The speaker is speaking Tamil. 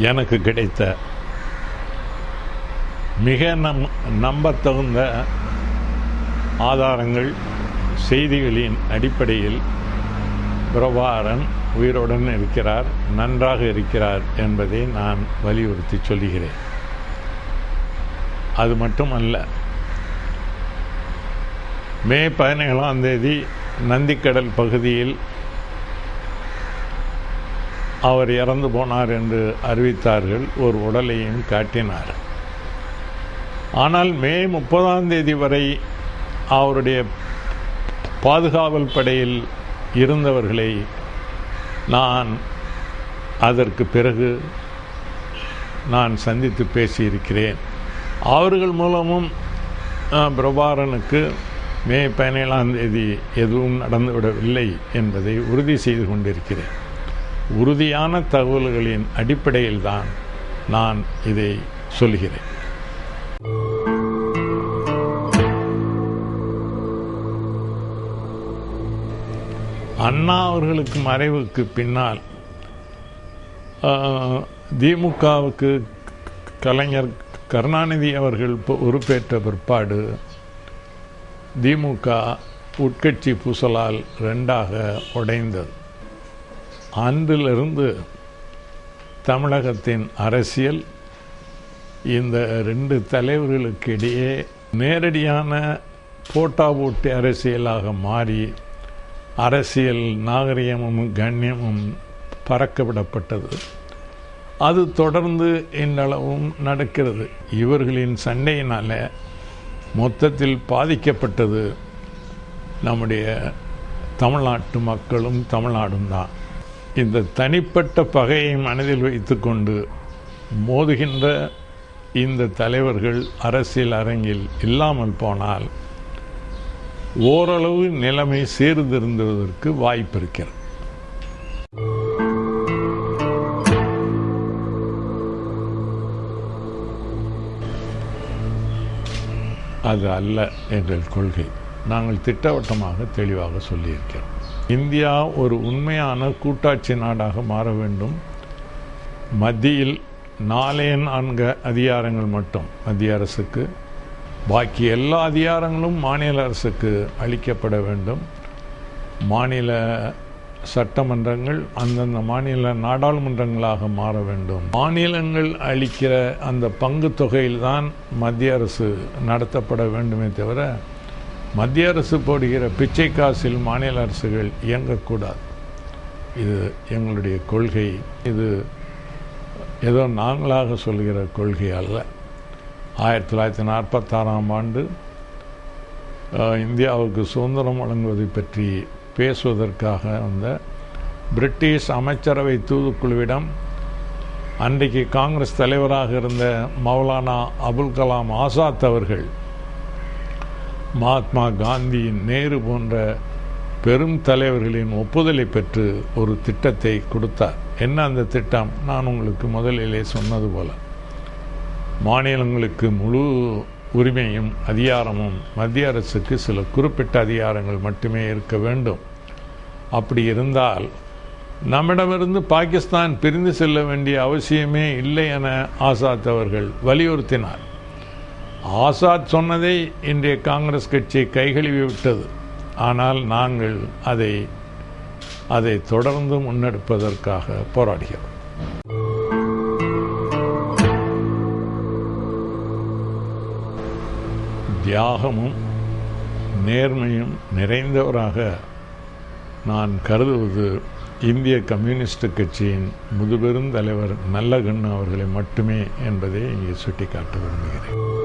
எனக்கு கிடைத்த மிக நம் நம்பத்தகுந்த ஆதாரங்கள் செய்திகளின் அடிப்படையில் பிரபாரன் உயிருடன் இருக்கிறார் நன்றாக இருக்கிறார் என்பதை நான் வலியுறுத்தி சொல்கிறேன். அது மட்டுமல்ல மே பதினேழாம் தேதி நந்திக்கடல் பகுதியில் அவர் இறந்து போனார் என்று அறிவித்தார்கள். ஒரு உடலையும் காட்டினார். ஆனால் மே முப்பதாம் தேதி வரை அவருடைய பாதுகாவல் படையில் இருந்தவர்களை நான் அதற்கு பிறகு நான் சந்தித்து பேசியிருக்கிறேன். அவர்கள் மூலமும் பிரபாரனுக்கு மே பதினேழாம் தேதி எதுவும் நடந்துவிடவில்லை என்பதை உறுதி செய்து கொண்டிருக்கிறேன். உறுதியான தகவல்களின் அடிப்படையில் தான் நான் இதை சொல்கிறேன். அண்ணா அவர்களுக்கு மறைவுக்கு பின்னால் திமுகவுக்கு கலைஞர் கருணாநிதி அவர்கள் பொறுப்பேற்ற பிற்பாடு திமுக உட்கட்சி பூசலால் ரெண்டாக உடைந்தது. அன்றிலிருந்து தமிழகத்தின் அரசியல் இந்த ரெண்டு தலைவர்களுக்கு இடையே நேரடியான போட்டா போட்டி அரசியலாக மாறி அரசியல் நாகரிகமும் கண்ணியமும் பறக்கவிடப்பட்டது அது தொடர்ந்து இன்றளவும் நடக்கிறது. இவர்களின் சண்டையினால் மொத்தத்தில் பாதிக்கப்பட்டது நம்முடைய தமிழ்நாட்டு மக்களும் தமிழ்நாடும் தான். இந்த தனிப்பட்ட பகையை மனதில் வைத்துக்கொண்டு மோதுகின்ற இந்த தலைவர்கள் அரசியல் அரங்கில் இல்லாமல் போனால் ஓரளவு நிலைமை சீர்திருந்துவதற்கு வாய்ப்பு இருக்கிறது. அது அல்ல எங்கள் கொள்கை. நாங்கள் திட்டவட்டமாக தெளிவாக சொல்லியிருக்கிறோம். இந்தியா ஒரு உண்மையான கூட்டாட்சி நாடாக மாற வேண்டும். மத்தியில் நாலே நான்கு அதிகாரங்கள் மட்டும் மத்திய அரசுக்கு. பாக்கி எல்லா அதிகாரங்களும் மாநில அரசுக்கு அளிக்கப்பட வேண்டும். மாநில சட்டமன்றங்கள் அந்தந்த மாநில நாடாளுமன்றங்களாக மாற வேண்டும். மாநிலங்கள் அளிக்கிற அந்த பங்கு தொகையில்தான் மத்திய அரசு நடத்தப்பட வேண்டுமே தவிர மத்திய அரசு போடுகிற பிச்சை காசில் மாநில அரசுகள் இயங்கக்கூடாது. இது எங்களுடைய கொள்கை. இது ஏதோ நாங்களாக சொல்கிற கொள்கை அல்ல. ஆயிரத்தி தொள்ளாயிரத்தி நாற்பத்தாறாம் ஆண்டு இந்தியாவுக்கு சுதந்திரம் வழங்குவதை பற்றி பேசுவதற்காக வந்த பிரிட்டிஷ் அமைச்சரவை தூதுக்குழுவிடம் அன்றைக்கு காங்கிரஸ் தலைவராக இருந்த மௌலானா அபுல் கலாம் ஆசாத் அவர்கள் மகாத்மா காந்தி நேரு போன்ற பெரும் தலைவர்களின் ஒப்புதலை பெற்று ஒரு திட்டத்தை கொடுத்தார். என்ன அந்த திட்டம்? நான் உங்களுக்கு முதலிலே சொன்னது போல. மாநிலங்களுக்கு முழு உரிமையும் அதிகாரமும் மத்திய அரசுக்கு சில குறிப்பிட்ட அதிகாரங்கள் மட்டுமே இருக்க வேண்டும். அப்படி இருந்தால் நம்மிடமிருந்து பாகிஸ்தான் பிரிந்து செல்ல வேண்டிய அவசியமே இல்லை என ஆசாத் அவர்கள் வலியுறுத்தினார். ஆசாத் சொன்னதை இன்றைய காங்கிரஸ் கட்சி கைகழுவி விட்டது ஆனால் நாங்கள் அதை அதை தொடர்ந்து முன்னெடுப்பதற்காக போராடுகிறோம். தியாகமும் நேர்மையும் நிறைந்தவராக நான் கருதுவது இந்திய கம்யூனிஸ்ட் கட்சியின் முதுபெரும் தலைவர் நல்லகண்ணு அவர்களை மட்டுமே என்பதை இங்கே சுட்டிக்காட்ட விரும்புகிறேன்.